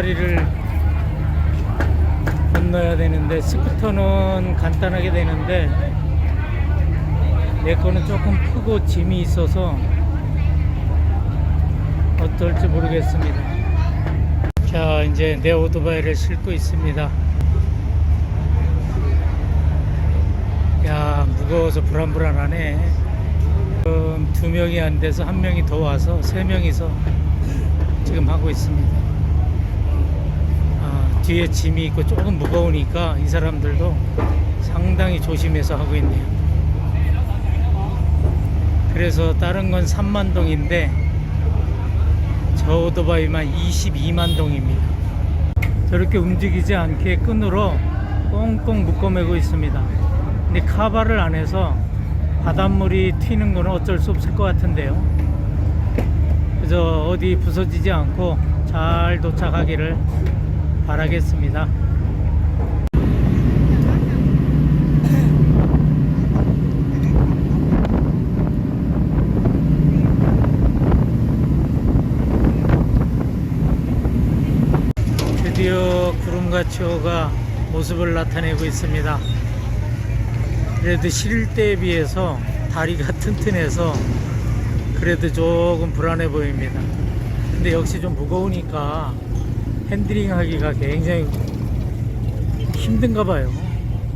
출렁다리를 건너야 되는데 스쿠터는 간단하게 되는데 내 거는 조금 크고 짐이 있어서 어떨지 모르겠습니다. 자, 이제 내 오토바이를 싣고 있습니다. 야, 무거워서 불안불안하네. 지금 두 명이 안 돼서 한 명이 더 와서 세 명이서 지금 하고 있습니다. 아, 뒤에 짐이 있고 조금 무거우니까 이 사람들도 상당히 조심해서 하고 있네요. 그래서 다른 건 3만 동인데 저 오토바이만 22만 동입니다. 저렇게 움직이지 않게 끈으로 꽁꽁 묶어매고 있습니다. 근데 카바를 안 해서 바닷물이 튀는 거는 어쩔 수 없을 것 같은데요. 그래서 어디 부서지지 않고 잘 도착하기를 바라겠습니다. 드디어 구름가치호가 모습을 나타내고 있습니다. 그래도 실 때에 비해서 다리가 튼튼해서 그래도 조금 불안해 보입니다. 근데 역시 좀 무거우니까 핸들링 하기가 굉장히 힘든가 봐요.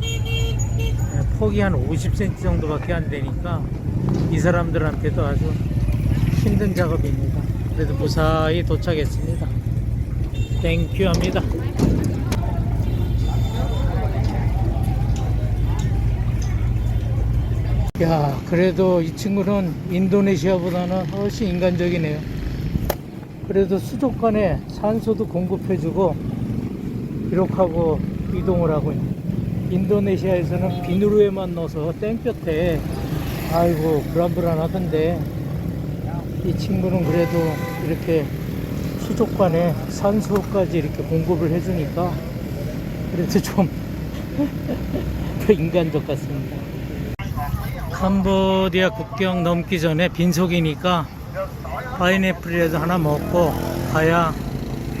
네, 폭이 한 50cm 정도밖에 안 되니까 이 사람들한테도 아주 힘든 작업입니다. 그래도 무사히 도착했습니다. 땡큐 합니다. 야, 그래도 이 친구는 인도네시아보다는 훨씬 인간적이네요. 그래도 수족관에 산소도 공급해주고 기록하고 이동을 하고. 인도네시아에서는 비누루에만 넣어서 땡볕에 아이고 불안불안하던데 이 친구는 그래도 이렇게 수족관에 산소까지 이렇게 공급을 해주니까 그래도 좀 더 인간적 같습니다. 캄보디아 국경 넘기 전에 빈속이니까 파인애플이라도 하나 먹고 가야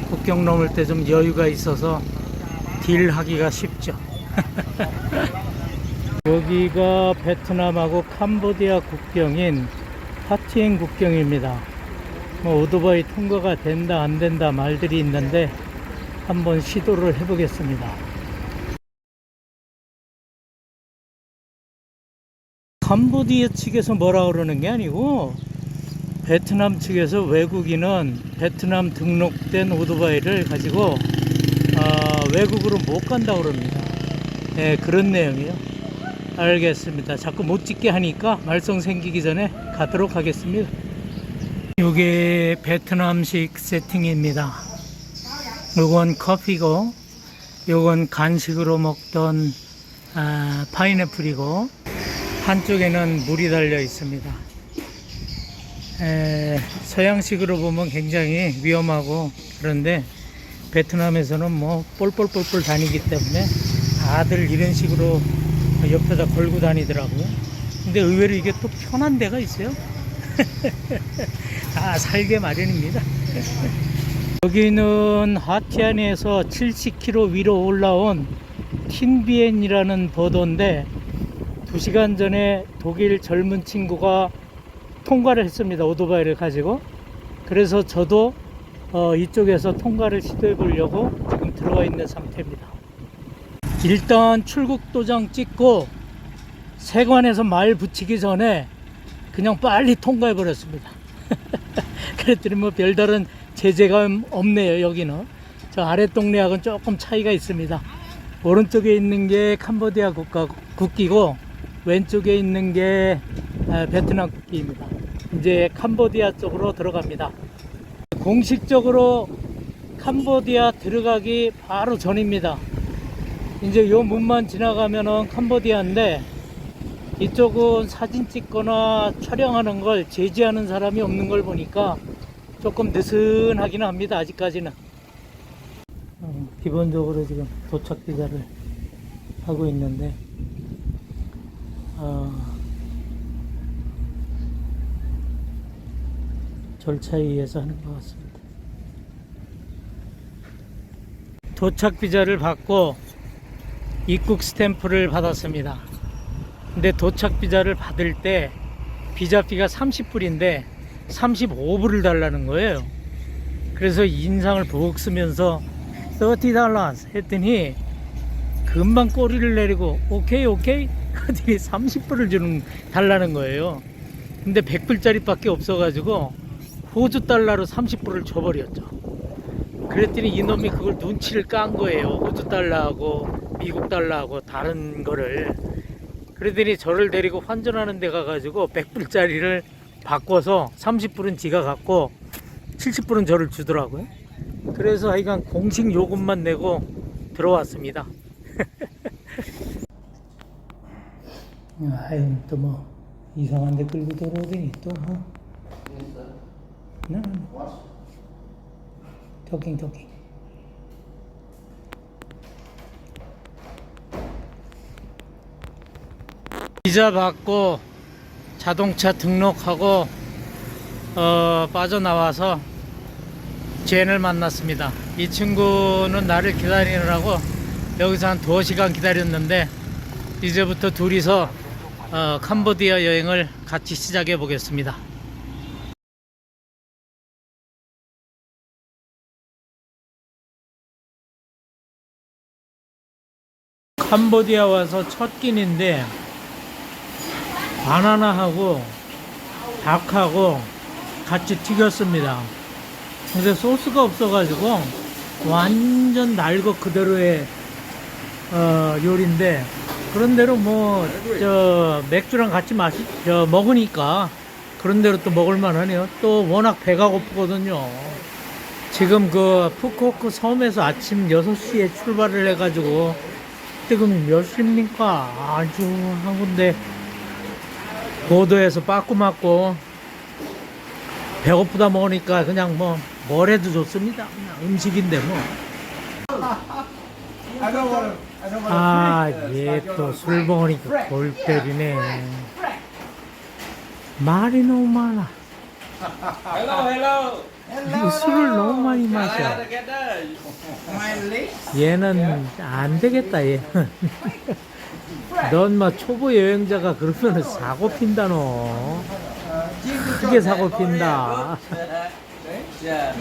국경 넘을 때 좀 여유가 있어서 딜하기가 쉽죠. 여기가 베트남하고 캄보디아 국경인 하티엔 국경입니다. 뭐 오토바이 통과가 된다 안 된다 말들이 있는데 한번 시도를 해보겠습니다. 캄보디아 측에서 뭐라 그러는 게 아니고 베트남 측에서 외국인은 베트남 등록된 오토바이를 가지고 아, 외국으로 못 간다 그럽니다. 예, 그런 내용이에요. 알겠습니다. 자꾸 못 찍게 하니까 말썽 생기기 전에 가도록 하겠습니다. 이게 베트남식 세팅입니다. 요건 커피고, 요건 간식으로 먹던 아, 파인애플이고, 한쪽에는 물이 달려 있습니다. 에, 서양식으로 보면 굉장히 위험하고 그런데 베트남에서는 뭐 볼볼볼볼 다니기 때문에 다들 이런 식으로 옆에다 걸고 다니더라고요. 근데 의외로 이게 또 편한 데가 있어요. 다 살게 마련입니다. 여기는 하티안에서 70km 위로 올라온 틴비엔이라는 보도인데 2시간 전에 독일 젊은 친구가 통과를 했습니다. 오토바이를 가지고. 그래서 저도 어, 이쪽에서 통과를 시도해 보려고 지금 들어와 있는 상태입니다. 일단 출국 도장 찍고 세관에서 말 붙이기 전에 그냥 빨리 통과해 버렸습니다. 그랬더니 뭐 별다른 제재가 없네요, 여기는. 저 아래 동네하고는 조금 차이가 있습니다. 오른쪽에 있는 게 캄보디아 국가, 국기고 왼쪽에 있는 게 아, 베트남 국기입니다. 이제 캄보디아 쪽으로 들어갑니다. 공식적으로 캄보디아 들어가기 바로 전입니다. 이제 요 문만 지나가면은 캄보디아인데 이쪽은 사진 찍거나 촬영하는 걸 제지하는 사람이 없는 걸 보니까 조금 느슨하기는 합니다. 아직까지는. 어, 기본적으로 지금 도착 비자를 하고 있는데 어, 절차에 의해서 하는 것 같습니다. 도착 비자를 받고 입국 스탬프를 받았습니다. 근데 도착 비자를 받을 때 비자비가 30불인데 35불을 달라는 거예요. 그래서 인상을 부엌 쓰면서 30달러 했더니 금방 꼬리를 내리고 오케이 오케이 하더니 30불을 주는 달라는 거예요. 근데 100불짜리 밖에 없어가지고 호주 달러로 30불을 줘버렸죠. 그랬더니 이놈이 그걸 눈치를 깐 거예요. 호주 달러하고 미국 달러하고 다른 거를. 그러더니 저를 데리고 환전하는 데 가가지고 100불짜리를 바꿔서 30불은 지가 갖고 70불은 저를 주더라고요. 그래서 하여간 공식 요금만 내고 들어왔습니다. 아유 또 뭐 이상한 데 끌고 들어오더니 또 뭐. 네. 토킹 토킹. 비자 받고 자동차 등록하고 어, 빠져나와서 젠을 만났습니다. 이 친구는 나를 기다리느라고 여기서 한 2시간 기다렸는데 이제부터 둘이서 어, 캄보디아 여행을 같이 시작해 보겠습니다. 캄보디아 와서 첫 끼인데 바나나하고 닭하고 같이 튀겼습니다. 근데 소스가 없어가지고 완전 날것 그대로의 어, 요리인데 그런대로 뭐 저 맥주랑 같이 마시 저 먹으니까 그런대로 또 먹을만 하네요. 또 워낙 배가 고프거든요. 지금 그 푸코크 섬에서 아침 6시에 출발을 해가지고 지금 몇 시입니까? 아주 한 군데 보도에서 빠꾸 맞고 배고프다 먹으니까 그냥 뭐 뭘 해도 좋습니다. 그냥 음식인데 뭐. 아, 얘 또 술 먹으니까 골 때리네. 말이 너무 많아. Hello, hello. 이 술을 너무 많이 마셔. 얘는 안 되겠다, 얘. 넌막 초보 여행자가 그러면 사고 핀다, 너. 크게 사고 핀다. Yeah.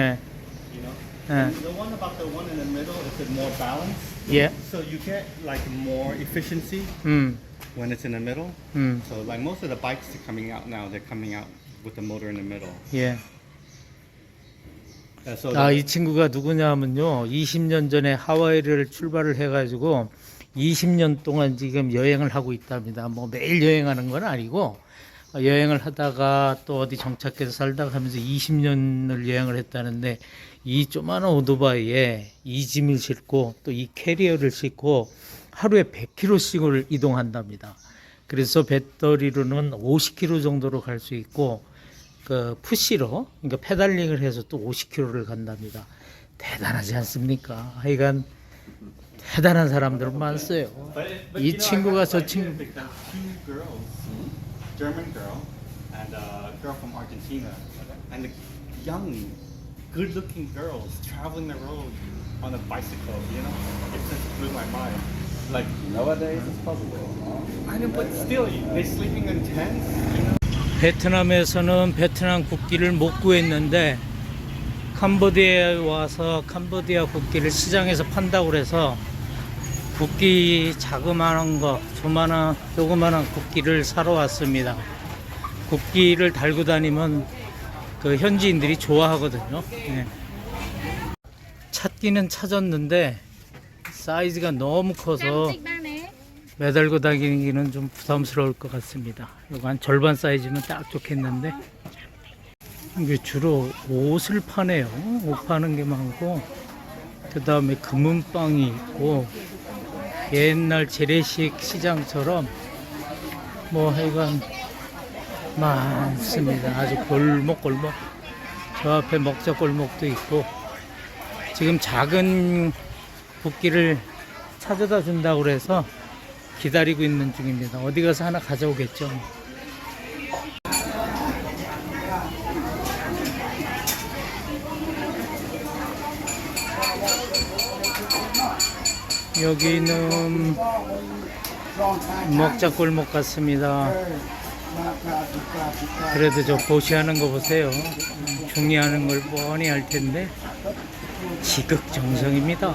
예. 예. The one about the one in the middle is it more balanced, 예. so you get like more efficiency 음, when it's in the middle. 음, So like most of the bikes are coming out now, they're coming out with the motor in the middle. 예. 아, 이 친구가 누구냐 하면요. 20년 전에 하와이를 출발을 해가지고 20년 동안 지금 여행을 하고 있답니다. 뭐 매일 여행하는 건 아니고 어, 여행을 하다가 또 어디 정착해서 살다가 하면서 20년을 여행을 했다는데 이 조그마한 오토바이에 이 짐을 싣고 또 이 캐리어를 싣고 하루에 100km씩을 이동한답니다. 그래서 배터리로는 50km 정도로 갈 수 있고 그 푸시로 그러니까 페달링을 해서 또 50km를 간답니다. 대단하지 않습니까? 하여간 대단한 사람들 많았어요. 이 친구가 저 친구 German girl and a girl from Argentina, and the young, good-looking girls traveling the road on a bicycle. You know, it just blew my mind. Like Nowadays it's possible. I know, but still, they sleeping in tents. You know. 베트남에서는 베트남 국기를 못 구했는데 캄보디아에 와서 캄보디아 국기를 시장에서 판다고 그래서 국기 자그마한 거, 조만한 조그마한 국기를 사러 왔습니다. 국기를 달고 다니면 그 현지인들이 좋아하거든요. 예. 찾기는 찾았는데 사이즈가 너무 커서 매달고 다니기는 좀 부담스러울 것 같습니다. 이거 한 절반 사이즈면 딱 좋겠는데 이게 주로 옷을 파네요. 옷 파는 게 많고 그 다음에 금은빵이 있고 옛날 재래식 시장처럼 뭐 하여간 많습니다. 아주 골목 골목 저 앞에 먹자 골목도 있고 지금 작은 국기를 찾아다 준다고 그래서 기다리고 있는 중입니다. 어디 가서 하나 가져오겠죠. 여기는 먹자 골목 같습니다. 그래도 저 보시하는 거 보세요. 중요하는 걸 뻔히 알 텐데 지극정성입니다.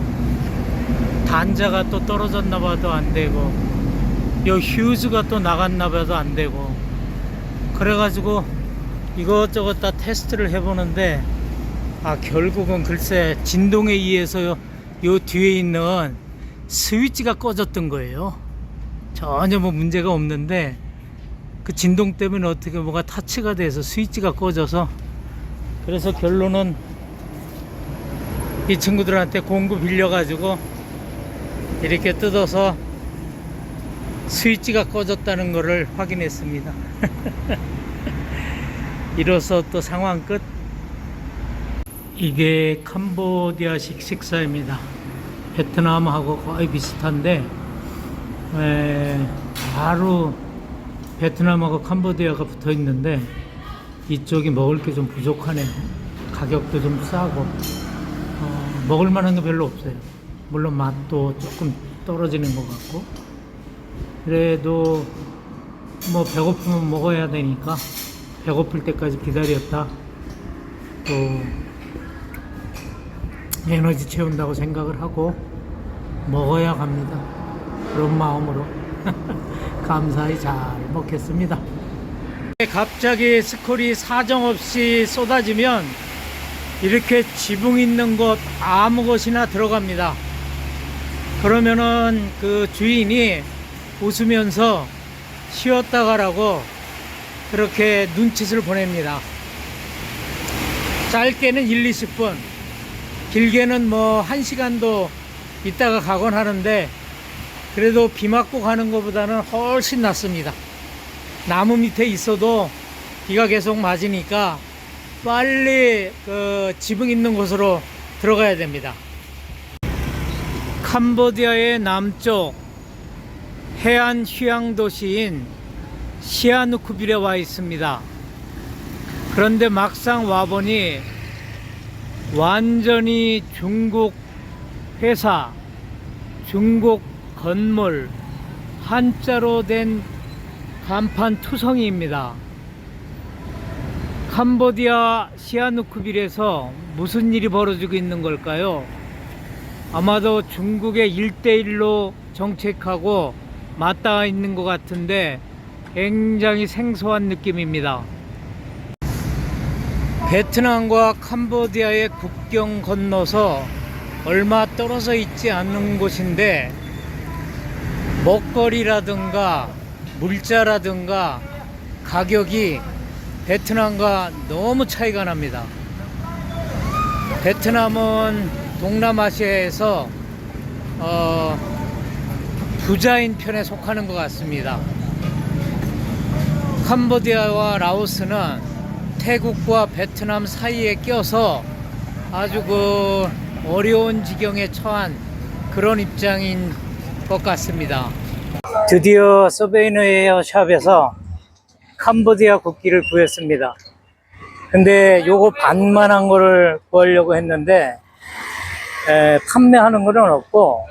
단자가 또 떨어졌나 봐도 안 되고 요 휴즈가 또 나갔나 봐도 안 되고 그래가지고 이것저것 다 테스트를 해보는데 아 결국은 글쎄 진동에 의해서 요, 요 뒤에 있는 스위치가 꺼졌던 거예요. 전혀 뭐 문제가 없는데 그 진동 때문에 어떻게 뭐가 타치가 돼서 스위치가 꺼져서 그래서 결론은 이 친구들한테 공구 빌려가지고 이렇게 뜯어서 스위치가 꺼졌다는 것을 확인했습니다. 이로써 또 상황 끝. 이게 캄보디아식 식사입니다. 베트남하고 거의 비슷한데 에, 바로 베트남하고 캄보디아가 붙어 있는데 이쪽이 먹을 게 좀 부족하네요. 가격도 좀 싸고 어, 먹을 만한 게 별로 없어요. 물론 맛도 조금 떨어지는 것 같고 그래도 뭐 배고프면 먹어야 되니까 배고플 때까지 기다렸다 또 에너지 채운다고 생각을 하고 먹어야 갑니다. 그런 마음으로 감사히 잘 먹겠습니다. 갑자기 스콜이 사정없이 쏟아지면 이렇게 지붕 있는 곳 아무 곳이나 들어갑니다. 그러면은 그 주인이 웃으면서 쉬었다 가라고 그렇게 눈짓을 보냅니다. 짧게는 1, 20분, 길게는 뭐 1시간도 있다가 가곤 하는데 그래도 비 맞고 가는 것보다는 훨씬 낫습니다. 나무 밑에 있어도 비가 계속 맞으니까 빨리 그 지붕 있는 곳으로 들어가야 됩니다. 캄보디아의 남쪽 해안 휴양 도시인 시아누쿠빌에 와 있습니다. 그런데 막상 와보니 완전히 중국 회사, 중국 건물, 한자로 된 간판 투성이입니다. 캄보디아 시아누쿠빌에서 무슨 일이 벌어지고 있는 걸까요? 아마도 중국의 일대일로 정책하고 맞닿아 있는 것 같은데 굉장히 생소한 느낌입니다. 베트남과 캄보디아의 국경 건너서 얼마 떨어져 있지 않는 곳인데 먹거리라든가 물자라든가 가격이 베트남과 너무 차이가 납니다. 베트남은 동남아시아에서 어, 부자인 편에 속하는 것 같습니다. 캄보디아와 라오스는 태국과 베트남 사이에 껴서 아주 그 어려운 지경에 처한 그런 입장인 것 같습니다. 드디어 서베이너 에어샵에서 캄보디아 국기를 구했습니다. 근데 요거 반만한 거를 구하려고 했는데 에, 판매하는 거는 없고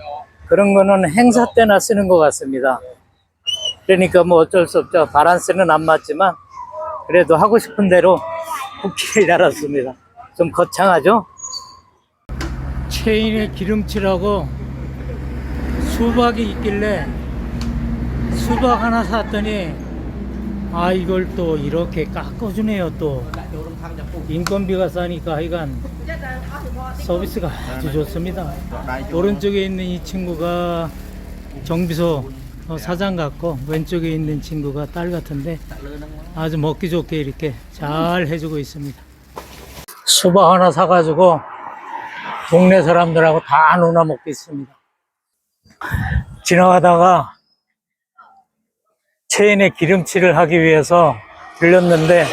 그런 거는 행사 때나 쓰는 것 같습니다. 그러니까 뭐 어쩔 수 없죠. 바란스는 안 맞지만 그래도 하고 싶은 대로 국기를 달았습니다. 좀 거창하죠? 체인에 기름칠하고 수박이 있길래 수박 하나 샀더니 아 이걸 또 이렇게 깎아주네요 또 인건비가 싸니까 하여간 서비스가 아주 좋습니다. 오른쪽에 있는 이 친구가 정비소 어, 사장 같고 왼쪽에 있는 친구가 딸 같은데 아주 먹기 좋게 이렇게 잘 해주고 있습니다. 수박 하나 사가지고 동네 사람들하고 다 나눠 먹고 있습니다. 지나가다가 체인에 기름칠을 하기 위해서 들렸는데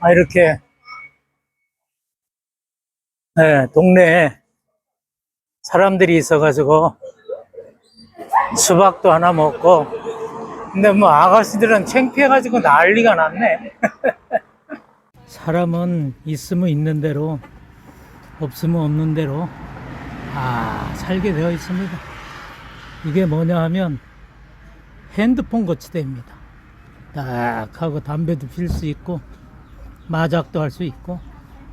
아 이렇게 네, 동네에 사람들이 있어가지고 수박도 하나 먹고 근데 뭐 아가씨들은 창피해가지고 난리가 났네. 사람은 있으면 있는 대로 없으면 없는 대로 아 살게 되어 있습니다. 이게 뭐냐 하면 핸드폰 거치대입니다. 딱 하고 담배도 필 수 있고 마작도 할 수 있고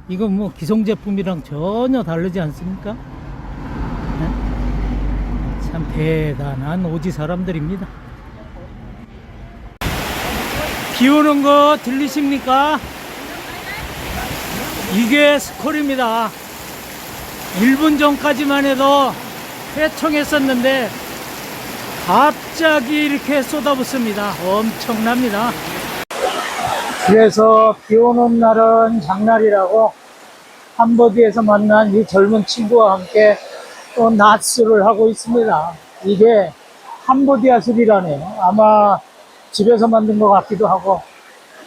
이거 뭐 기성 제품이랑 전혀 다르지 않습니까? 네? 참 대단한 오지 사람들입니다. 비 오는 거 들리십니까? 이게 스콜입니다. 1분 전까지만 해도 회청했었는데 갑자기 이렇게 쏟아붓습니다. 엄청납니다. 그래서 비 오는 날은 장날이라고 한버디에서 만난 이 젊은 친구와 함께 또 낮술을 하고 있습니다. 이게 한버디아 술이라네요. 아마 집에서 만든 것 같기도 하고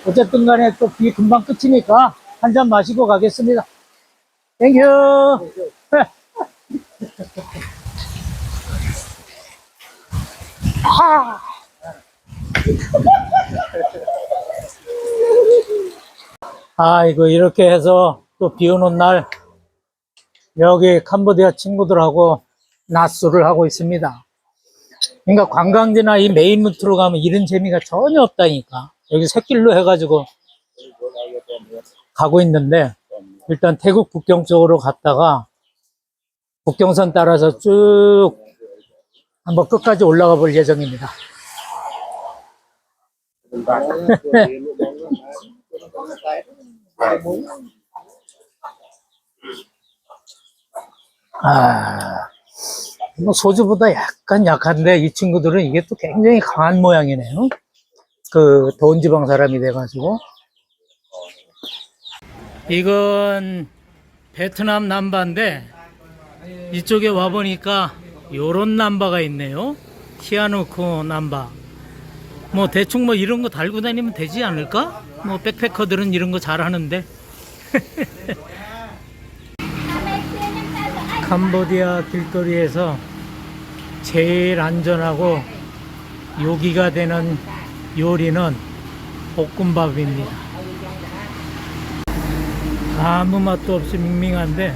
어쨌든 간에 또 비 금방 끝이니까 한 잔 마시고 가겠습니다. 땡큐. 하. 아이고 이렇게 해서 또 비 오는 날 여기 캄보디아 친구들하고 낮술을 하고 있습니다. 그러니까 관광지나 이 메인 루트로 가면 이런 재미가 전혀 없다니까. 여기 새길로 해가지고 가고 있는데 일단 태국 국경 쪽으로 갔다가 국경선 따라서 쭉 한번 끝까지 올라가 볼 예정입니다. 아, 뭐 소주보다 약간 약한데 이 친구들은 이게 또 굉장히 강한 모양이네요. 그 더운 지방 사람이 돼가지고. 이건 베트남 남바인데 이쪽에 와 보니까 요런 남바가 있네요. 티아누코 남바. 뭐 대충 뭐 이런 거 달고 다니면 되지 않을까? 뭐 백패커들은 이런 거 잘하는데. 캄보디아 길거리에서 제일 안전하고 요기가 되는 요리는 볶음밥입니다. 아무 맛도 없이 밍밍한데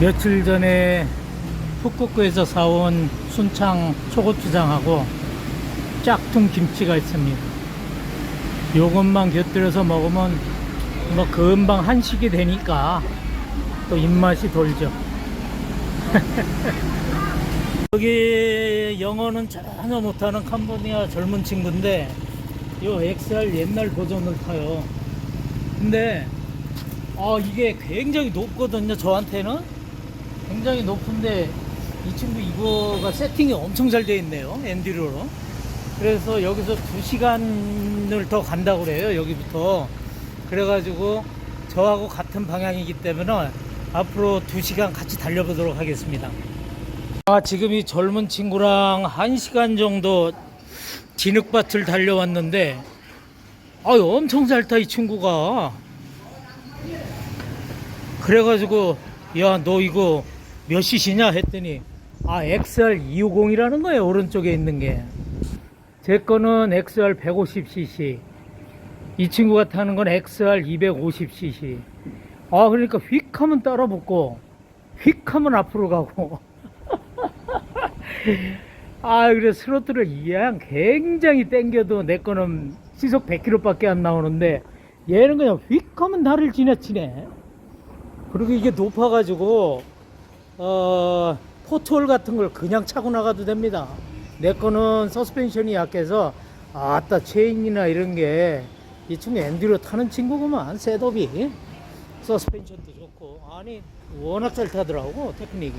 며칠 전에 푸꾸꾸에서 사온 순창 초고추장하고 짝퉁 김치가 있습니다. 요것만 곁들여서 먹으면 뭐 금방 한식이 되니까 또 입맛이 돌죠. 여기 영어는 전혀 못하는 캄보디아 젊은 친구인데 요 XR 옛날 버전을 타요. 근데 아 이게 굉장히 높거든요. 저한테는 굉장히 높은데 이 친구 이거가 세팅이 엄청 잘 돼 있네요. 엔듀로로. 그래서 여기서 2시간을 더 간다고 그래요. 여기부터. 그래가지고 저하고 같은 방향이기 때문에 앞으로 2시간 같이 달려보도록 하겠습니다. 아, 지금 이 젊은 친구랑 1시간 정도 진흙밭을 달려왔는데 아유, 엄청 잘 타, 이 친구가. 그래가지고, 야, 너 이거 몇 cc냐? 했더니, 아, XR 250이라는 거예요, 오른쪽에 있는 게. 제 거는 XR 150cc. 이 친구가 타는 건 XR 250cc. 아, 그러니까 휙 하면 따라 붙고, 휙 하면 앞으로 가고. 아, 그래, 스로틀을 이양 굉장히 땡겨도 내 거는 시속 100km 밖에 안 나오는데, 얘는 그냥 휙 하면 나를 지나치네. 그리고 이게 높아가지고, 어, 포트홀 같은 걸 그냥 차고 나가도 됩니다. 내 거는 서스펜션이 약해서, 아따, 체인이나 이런 게, 이 친구 엔듀로 타는 친구구만, 셋업이. 서스펜션도 좋고, 아니, 워낙 잘 타더라고, 테크닉이.